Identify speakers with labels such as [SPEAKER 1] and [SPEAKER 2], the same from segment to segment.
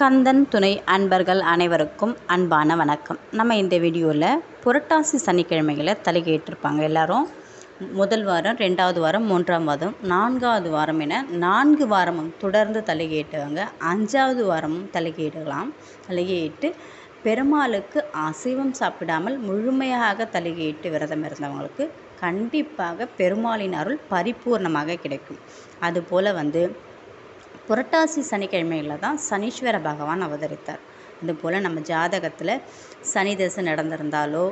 [SPEAKER 1] கந்தன் துணை அன்பர்கள் அனைவருக்கும் அன்பான வணக்கம். நம்ம இந்த வீடியோவில் புரட்டாசி சனிக்கிழமைகளை தலைகேட்டிருப்பாங்க எல்லாரும். முதல் வாரம் ரெண்டாவது வாரம் மூன்றாம் வாரம் நான்காவது வாரம் என நான்கு வாரமும் தொடர்ந்து தலைகேட்டுவாங்க அஞ்சாவது வாரமும் தலைகேடலாம் தலைகேட்டு பெருமாளுக்கு அசைவம் சாப்பிடாமல் முழுமையாக தலைகேட்டு விரதம் இருந்தவங்களுக்கு கண்டிப்பாக பெருமாளின் அருள் பரிபூர்ணமாக கிடைக்கும். அதுபோல் வந்து புரட்டாசி சனிக்கிழமையில் தான் சனீஸ்வர பகவான் அவதரித்தார். அதுபோல் நம்ம ஜாதகத்தில் சனி தசை நடந்திருந்தாலோ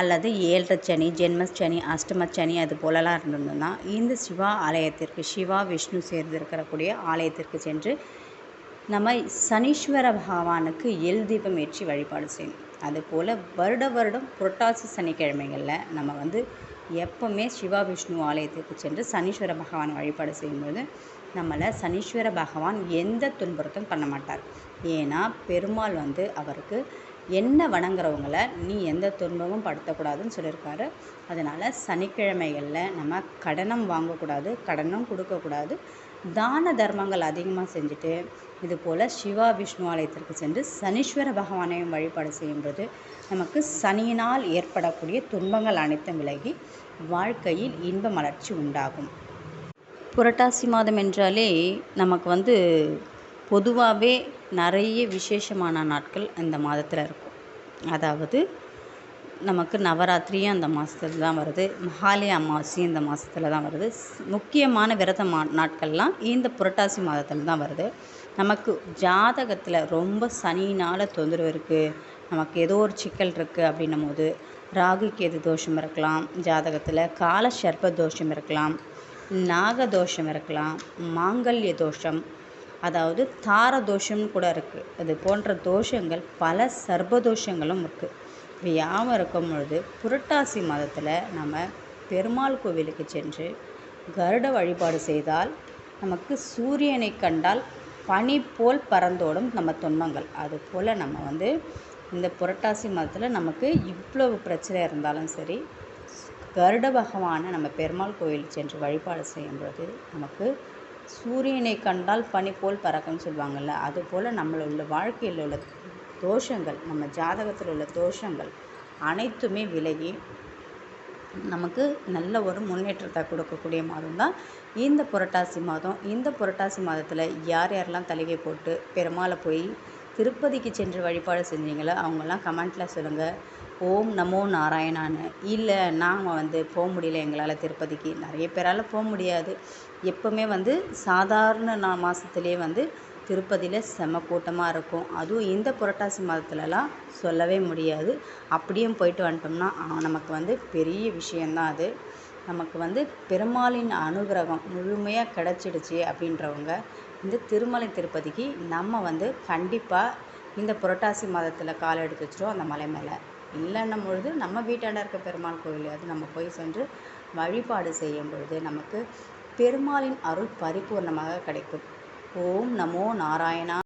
[SPEAKER 1] அல்லது ஏழரை சனி ஜென்மச்சனி அஷ்டமச்சனி அது போலலாம் இருந்திருந்ததுன்னா இந்த சிவா ஆலயத்திற்கு சிவா விஷ்ணு சேர்ந்திருக்கிறக்கூடிய ஆலயத்திற்கு சென்று நம்ம சனீஸ்வர பகவானுக்கு எல் தீபம் ஏற்றி வழிபாடு செய்யணும். அதுபோல் வருட வருடம் புரட்டாசி சனிக்கிழமைகளில் நம்ம வந்து எப்போவுமே சிவா விஷ்ணு ஆலயத்துக்கு சென்று சனீஸ்வர பகவான் வழிபாடு செய்யும்போது நம்மளை சனீஸ்வர பகவான் எந்த துன்புறுத்தும் பண்ண மாட்டார். ஏன்னா பெருமாள் வந்து அவருக்கு என்ன வணங்குறவங்களை நீ எந்த துன்பமும் படுத்தக்கூடாதுன்னு சொல்லியிருக்காரு. அதனால் சனிக்கிழமைகளில் நம்ம கடனம் வாங்கக்கூடாது கடனும் கொடுக்கக்கூடாது. தான தர்மங்கள் அதிகமாக செஞ்சுட்டு இது போல் சிவா விஷ்ணு ஆலயத்திற்கு சென்று சனீஸ்வர பகவானையும் வழிபாடு செய்யும்போது நமக்கு சனியினால் ஏற்படக்கூடிய துன்பங்கள் அனைத்தும் விலகி வாழ்க்கையில் இன்ப மலர்ச்சி உண்டாகும். புரட்டாசி மாதம் என்றாலே நமக்கு வந்து பொதுவாகவே நிறைய விசேஷமான நாட்கள் இந்த மாதத்தில் இருக்கும். அதாவது நமக்கு நவராத்திரியும் அந்த மாதத்துல தான் வருது. மகாலய அமாவாசையும் இந்த மாதத்துல தான் வருது. முக்கியமான விரத மா நாட்கள்லாம் இந்த புரட்டாசி மாதத்தில் தான் வருது. நமக்கு ஜாதகத்தில் ரொம்ப சனியினால் தொந்தரவு இருக்குது நமக்கு ஏதோ ஒரு சிக்கல் இருக்குது அப்படின்னும் போது ராகுக்கு எது தோஷம் இருக்கலாம். ஜாதகத்தில் கால சர்ப்ப தோஷம் இருக்கலாம். நாக தோஷம் இருக்கலாம். மாங்கல்ய தோஷம் அதாவது தார தோஷம்னு கூட இருக்குது அது போன்ற தோஷங்கள் பல சர்பதோஷங்களும் இருக்குது ஞாபகம் இருக்கும் பொழுது புரட்டாசி மாதத்தில் நம்ம பெருமாள் கோவிலுக்கு சென்று கருட வழிபாடு செய்தால் நமக்கு சூரியனை கண்டால் பனி போல் பறந்தோடும் நம்ம துன்பங்கள். அதுபோல் நம்ம வந்து இந்த புரட்டாசி மாதத்தில் நமக்கு இவ்வளவு பிரச்சனை இருந்தாலும் சரி கருட பகவானை நம்ம பெருமாள் கோயில் சென்று வழிபாடு செய்யும் பொழுது நமக்கு சூரியனை கண்டால் பனி போல் பறக்கும்னு சொல்லுவாங்கள்ல அதுபோல் நம்மள வாழ்க்கையில் உள்ள தோஷங்கள் நம்ம ஜாதகத்தில் உள்ள தோஷங்கள் அனைத்துமே விலகி நமக்கு நல்ல ஒரு முன்னேற்றத்தை கொடுக்கக்கூடிய மாதம் தான் இந்த புரட்டாசி மாதம். இந்த புரட்டாசி மாதத்தில் யார் யாரெல்லாம் தலைகை போட்டு பெருமாளை போய் திருப்பதிக்கு சென்று வழிபாடு செஞ்சீங்களோ? அவங்கெல்லாம் கமெண்ட்டில் சொல்லுங்கள் ஓம் நமோ நாராயணான்னு. இல்லை நாங்கள் வந்து போக முடியல எங்களால் திருப்பதிக்கு. நிறைய பேரால் போக முடியாது. எப்போவுமே வந்து சாதாரண நா மாதத்துலேயே வந்து திருப்பதியில் செம கூட்டமாக இருக்கும். அதுவும் இந்த புரட்டாசி மாதத்துலலாம் சொல்லவே முடியாது. அப்படியும் போயிட்டு வந்துட்டோம்னா நமக்கு வந்து பெரிய விஷயந்தான் அது. நமக்கு வந்து பெருமாளின் அனுகிரகம் முழுமையாக கிடச்சிடுச்சு அப்படின்றவங்க இந்த திருமலை திருப்பதிக்கு நம்ம வந்து கண்டிப்பாக இந்த புரட்டாசி மாதத்தில் காலை எடுத்து வச்சிரும் அந்த மலை மேலே. இல்லைன்னும் பொழுது நம்ம வீட்டாண்ட இருக்க பெருமாள் கோயிலையாவது அது நம்ம போய் சென்று வழிபாடு செய்யும் பொழுது நமக்கு பெருமாளின் அருள் பரிபூர்ணமாக கிடைக்கும். ஓம் நமோ நாராயணா